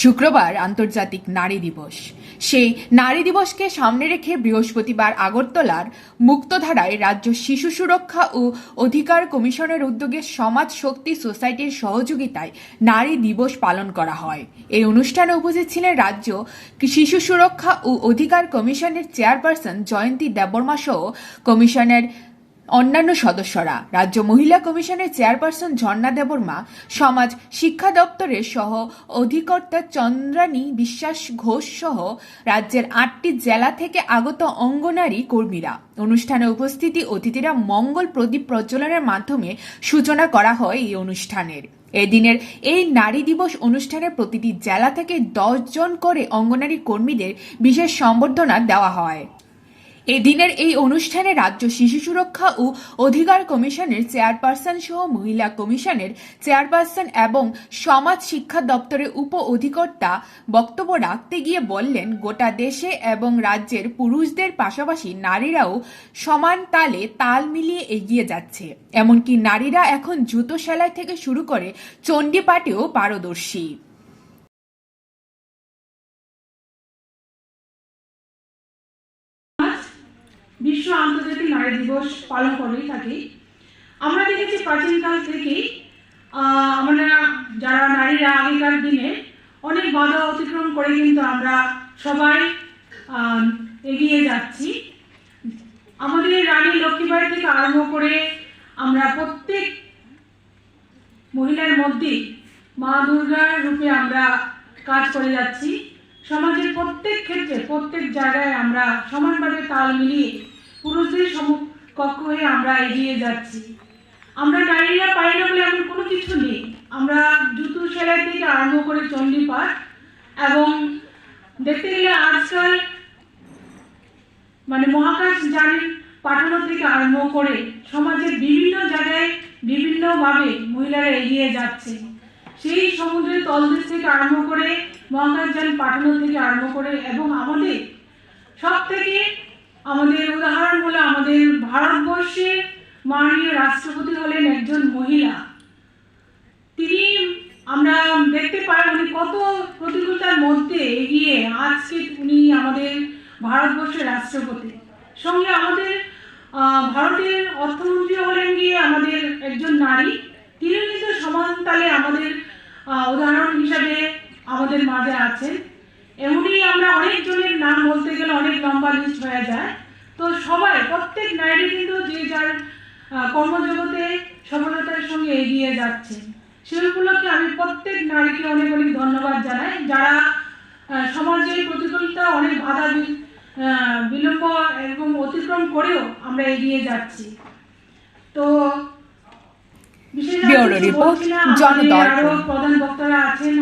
শুক্রবার আন্তর্জাতিক নারী দিবস। সেই নারী দিবসকে সামনে রেখে বৃহস্পতিবার আগরতলার মুক্তধারায় রাজ্য শিশু সুরক্ষা ও অধিকার কমিশনের উদ্যোগে সমাজ শক্তি সোসাইটির সহযোগিতায় নারী দিবস পালন করা হয়। এই অনুষ্ঠানে উপস্থিত ছিলেন রাজ্য শিশু সুরক্ষা ও অধিকার কমিশনের চেয়ারপারসন জয়ন্তী দেববর্মা সহ কমিশনের অন্যান্য সদস্যরা, রাজ্য মহিলা কমিশনের চেয়ারপারসন ঝর্ণা দেববর্মা সমাজ শিক্ষা দপ্তরের সহ অধিকর্তা চন্দ্রানী বিশ্বাস ঘোষ সহ রাজ্যের আটটি জেলা থেকে আগত অঙ্গনারী কর্মীরা। অনুষ্ঠানে উপস্থিতি অতিথিরা মঙ্গল প্রদীপ প্রজ্বলনের মাধ্যমে সূচনা করা হয় এই অনুষ্ঠানের। এদিনের এই নারী দিবস অনুষ্ঠানে প্রতিটি জেলা থেকে দশ জন করে অঙ্গনারী কর্মীদের বিশেষ সম্বর্ধনা দেওয়া হয়। এদিনের এই অনুষ্ঠানে রাজ্য শিশু সুরক্ষা ও অধিকার কমিশনের চেয়ারপারসন সহ মহিলা কমিশনের চেয়ারপারসন এবং সমাজ শিক্ষা দপ্তরের উপ অধিকর্তা বক্তব্য রাখতে গিয়ে বললেন, গোটা দেশে এবং রাজ্যের পুরুষদের পাশাপাশি নারীরাও সমান তালে তাল মিলিয়ে এগিয়ে যাচ্ছে। এমনকি নারীরা এখন জুতো সেলাই থেকে শুরু করে চণ্ডীপাঠেও পারদর্শী। বিশ্ব আন্তর্জাতিক নারী দিবস পালন করেই থাকি। আমরা দেখেছি প্রাচীনকাল থেকেই আমরা যারা নারীরা আগেকার দিনে অনেক বাধা অতিক্রম করে কিন্তু আমরা সবাই এগিয়ে যাচ্ছি। আমাদের রানী লক্ষ্মীবাড়ি থেকে আরম্ভ করে আমরা প্রত্যেক মহিলার মধ্যে মা দুর্গার রূপে আমরা কাজ করে যাচ্ছি। সমাজের প্রত্যেক ক্ষেত্রে, প্রত্যেক জায়গায় আমরা সমানভাবে তাল মিলিয়ে পুরুষদের সমকক্ষ হয়ে আমরা এগিয়ে যাচ্ছি। আমরা নারীরা পাই না বলে এমন কোনো কিছু নেই। আমরা জুতো সেলাই থেকে আরম্ভ করে চণ্ডীপাঠ এবং দেখতে গেলে আজকাল মানে মহাকাশ যান পাঠানো থেকে আরম্ভ করে সমাজের বিভিন্ন জায়গায় বিভিন্নভাবে মহিলারা এগিয়ে যাচ্ছে। সেই সমুদ্রের তলদেশ থেকে আরম্ভ করে মহাকাশ যান পাঠানো থেকে আরম্ভ করে এবং আমাদের সব থেকে আমাদের উদাহরণ হলো আমাদের ভারতবর্ষের মাননীয় রাষ্ট্রপতি হলেন একজন মহিলা। তিনি আমরা দেখতে পাই উনি কত প্রতিকূলতার মধ্যে এগিয়ে আজকে উনি আমাদের ভারতবর্ষের রাষ্ট্রপতি। সঙ্গে আমাদের ভারতের অর্থমন্ত্রী হলেন গিয়ে আমাদের একজন নারী। তিনি কিন্তু সমান তালে আমাদের উদাহরণ হিসাবে আমাদের মাঝে আছেন এমনই আমরা অনেকজনের নাম বলতে গেলে অনেক লম্বা লিস্ট হয়ে যায়। তো সবাই প্রত্যেক নারী কিন্তু যে যার কর্মজগতে সফলতার সঙ্গে এগিয়ে যাচ্ছে। সেই উপলক্ষে আমি প্রত্যেক নারীকে অনেক অনেক ধন্যবাদ জানাই। যারা সমাজের প্রতিকূলতা অনেক বাধা বিলম্ব এবং অতিক্রম করেও আমরা এগিয়ে যাচ্ছি। তো বিশেষ প্রধান বক্তারা আছেন।